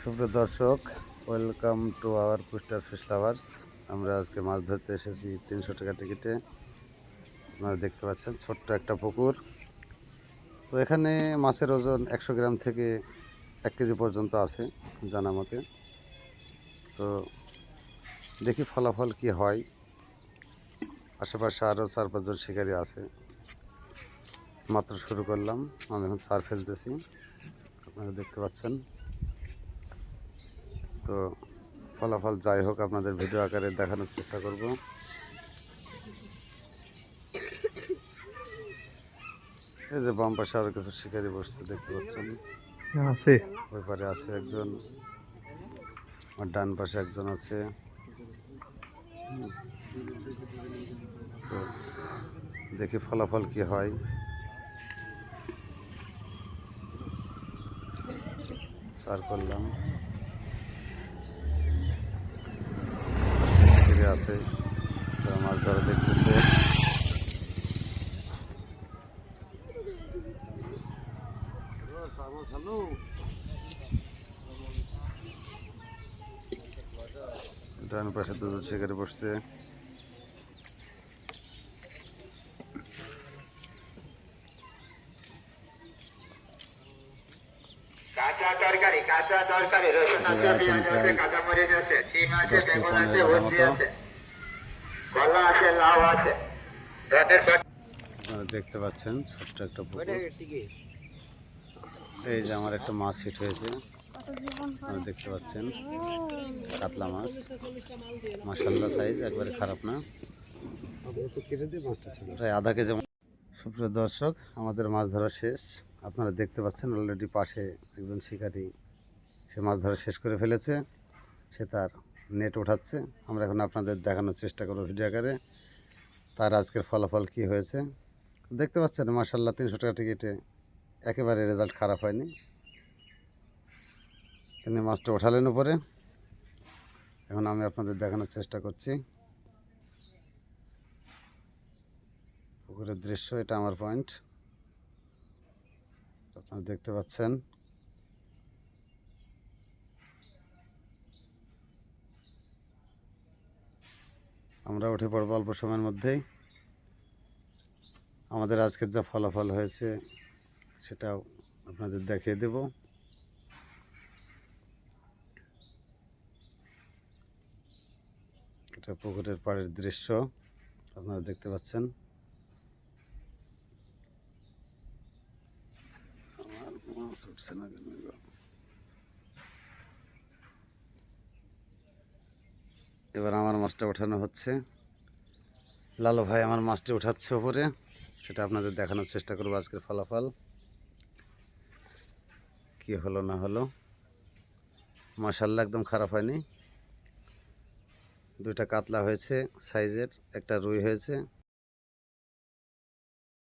সুপ্রিয় দর্শক welcome to our কুস্টার ফিশ লাভার্স আমরা আজকে মাছ ধরতে এসেছি তিনশো টাকা টিকিটে। আপনারা দেখতে পাচ্ছেন, ছোট্ট একটা পুকুর। তো এখানে মাছের ওজন একশো গ্রাম থেকে এক কেজি পর্যন্ত আছে জানা মতে। তো দেখি ফলাফল কি হয়। আশেপাশে আরও চার পাঁচজন শিকারি আছে। মাত্র শুরু করলাম, আমি এখন চার ফেলতেছি। আপনারা দেখতে পাচ্ছেন। তো ফলাফল যাই হোক আপনাদের ভিডিও আকারে দেখানোর চেষ্টা করব। এই যে বাম পাশে আরও কিছু শিকারি বসছে দেখতে পাচ্ছেন? আছে। ওই পারে আছে একজন। আর ডান পাশে একজন আছে। তো দেখি ফলাফল কি হয়। চার করলাম। আছে তারা মাছ ধরা দেখতেছে। ডান পাশে দুজন সেখানে বসছে কাঁচা তরকারি কাঁচা তরকারি রসুন আছে পেঁয়াজ আছে কাঁচা মরিচ আছে সিম আছে বেগুন আছে আছে কলা আছে লাউ আছে। দেখতে পাচ্ছেন ছোট্ট একটা পুকুর। এই যে আমার একটা মাছ হিট হয়েছে। দেখতে পাচ্ছেন কাতলা মাছ। মাসাল্লা সাইজ একবারে খারাপ না। প্রায় আধা কেজি। সুপ্রিয় দর্শক, আমাদের মাছ ধরা শেষ। আপনারা দেখতে পাচ্ছেন অলরেডি পাশে একজন শিকারী, সে মাছ ধরা শেষ করে ফেলেছে। সে তার নেট ওঠাচ্ছে। আমরা এখন আপনাদের দেখানোর চেষ্টা করব ভিডিও আকারে। তার আজকের ফলাফল কি হয়েছে? দেখতে পাচ্ছেন মার্শাল্লাহ তিনশো টাকা টিকিটে একেবারে রেজাল্ট খারাপ হয়নি। তিনি মাছটা ওঠালেন উপরে। এখন আমি আপনাদের দেখানোর চেষ্টা করছি। পুকুরের দৃশ্য, এটা আমার পয়েন্ট আপনারা দেখতে পাচ্ছেন। আমরা উঠে পড়ব অল্প সময়ের মধ্যেই। আমাদের আজকের যা ফলাফল হয়েছে, সেটাও আপনাদের দেখিয়ে দেব। এটা পুকুরের পাড়ের দৃশ্য, আপনারা দেখতে পাচ্ছেন আমার মাছ উঠছে না কেন এবার আমার মাছটা ওঠানো হচ্ছে। লালু ভাই আমার মাছটি উঠাচ্ছে ওপরে সেটা আপনাদের দেখানোর চেষ্টা করব আজকের ফলাফল। কি হলো না হলো। মাসাল্লা একদম খারাপ হয়নি। দুইটা কাতলা হয়েছে সাইজের, একটা রুই হয়েছে।